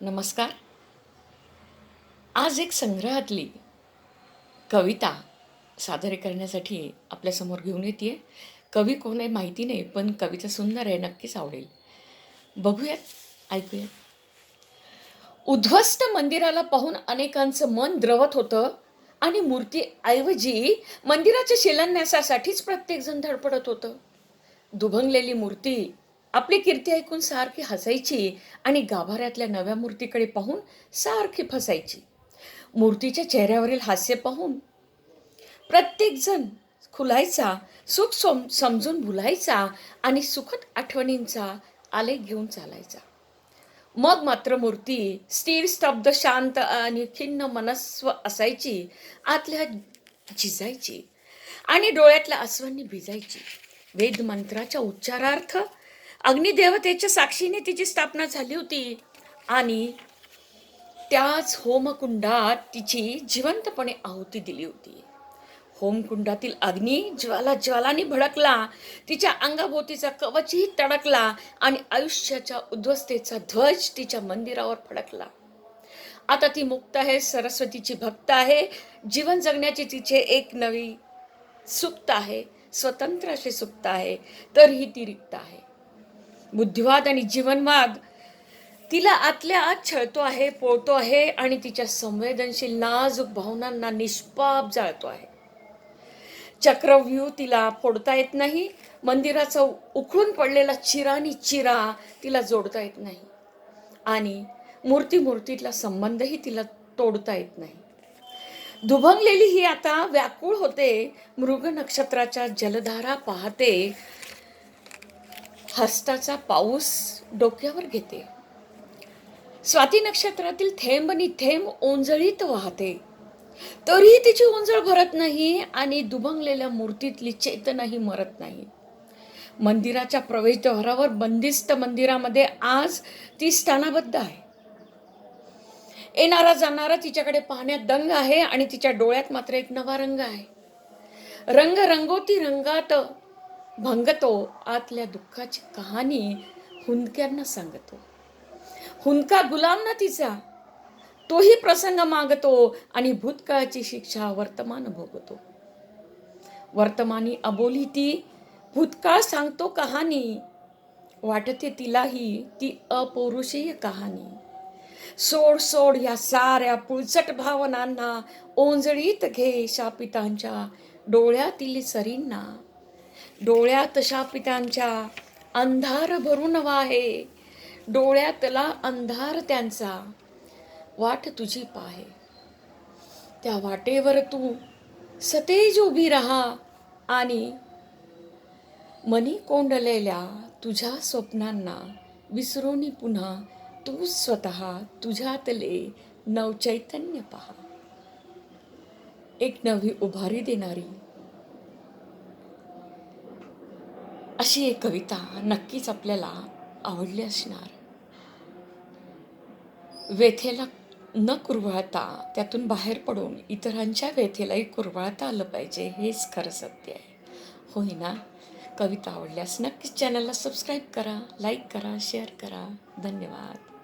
नमस्कार. आज एक संग्रहातली कविता सादर करण्यासाठी आपल्यासमोर घेऊन येते कवी कोण आहे माहिती नाही पण कविता सुंदर आहे नक्कीच आवडेल. बघूयात ऐकूयात. उद्ध्वस्त मंदिराला पाहून अनेकांचं मन द्रवत होतं आणि मूर्तीऐवजी मंदिराच्या शिलान्यासासाठीच प्रत्येकजण धडपडत होतं. दुभंगलेली मूर्ती आपली कीर्ती ऐकून सारखी हसायची आणि गाभाऱ्यातल्या नव्या मूर्तीकडे पाहून सारखी फसायची. मूर्तीच्या चेहऱ्यावरील हास्य पाहून प्रत्येकजण खुलायचा सुख सम समजून भुलायचा आणि सुखद आठवणींचा आलेख घेऊन चालायचा. मग मात्र मूर्ती स्थिर स्तब्ध शांत आणि खिन्न मनस्व असायची आतल्या झिजायची आणि डोळ्यातल्या अस्वांनी भिजायची. वेद मंत्राच्या उच्चारार्थ अग्निदेवतेच्या साक्षीने तिची स्थापना झाली होती. आणि त्याच होमकुंडात तिची जिवंतपणे आहुती दिली होती. होमकुंडातील अग्नी ज्वाला ज्वालानी भडकला तिच्या अंगाभोवतीचा कवचही तडकला आणि आयुष्याच्या उद्ध्वस्तेचा ध्वज तिच्या मंदिरावर फडकला. आता ती मुक्त आहे सरस्वतीची भक्त आहे जीवन जगण्याची तिचे एक नवी सुप्त आहे स्वतंत्र असे सुप्त आहे तरीही ती रिक्त आहे. बुद्धिवाद आणि जीवनवाद तिला आतल्या आत छळतो आहे पोळतो आहे आणि तिच्या संवेदनशील नाजूक भावनांना निष्पाप जाळतो आहे. चक्रव्यूह तिला फोडता येत नाही मंदिराचा उखळून पडलेला चिरानी चिरा तिला जोडता येत नाही आणि मूर्ती मूर्तीतला संबंधही तिला तोडता येत नाही. दुभंगलेली ही आता व्याकुळ होते मृग नक्षत्राच्या जलधारा पाहते हस्ताचा पाऊस डोक्यावर घेते. स्वाती नक्षत्रातील थेंब आणि थेंब ओंजळीत वाहते. तरीही तिची ओंजळ भरत नाही आणि दुभंगलेल्या मूर्तीतली चेतनाही मरत नाही. मंदिराच्या प्रवेशद्वारावर बंदिस्त मंदिरामध्ये आज ती स्थानाबद्ध आहे. येणारा जाणारा तिच्याकडे पाहण्यात दंग आहे आणि तिच्या डोळ्यात मात्र एक नवा रंग आहे. रंग रंगोती रंगात भंगतो आतल्या दुःखाची कहाणी हुंदक्यांना सांगतो. हुंदका गुलाम ना तिचा. तोही प्रसंग मागतो आणि भूतकाळाची शिक्षा वर्तमान भोगतो. वर्तमानी अबोली ती भूतकाळ सांगतो कहाणी. वाटते तिलाही ती अपौरुषीय कहाणी. सोड सोड या साऱ्या पुळचट भावनांना ओंजळीत घे शापितांच्या डोळ्यातील सरींना. डोळ्यात शापितांच्या अंधार भरून वाहे डोळ्यातला अंधार त्यांचा वाट तुझी पाहे. त्या वाटेवर तू सतेज उभी राहा आणि मनी कोंडलेल्या तुझ्या स्वप्नांना विसरून पुन्हा तू स्वतः तुझ्यातले नवचैतन्य पहा. एक नवी उभारी देणारी अशी एक कविता नक्कीच आपल्याला आवडली असणार. व्यथेला न कुरवाळता त्यातून बाहेर पडून इतरांच्या व्यथेलाही कुरवाळता आलं पाहिजे हेच खरं सत्य आहे. होय ना? कविता आवडल्यास नक्कीच चॅनलला सबस्क्राईब करा लाईक करा शेअर करा. धन्यवाद.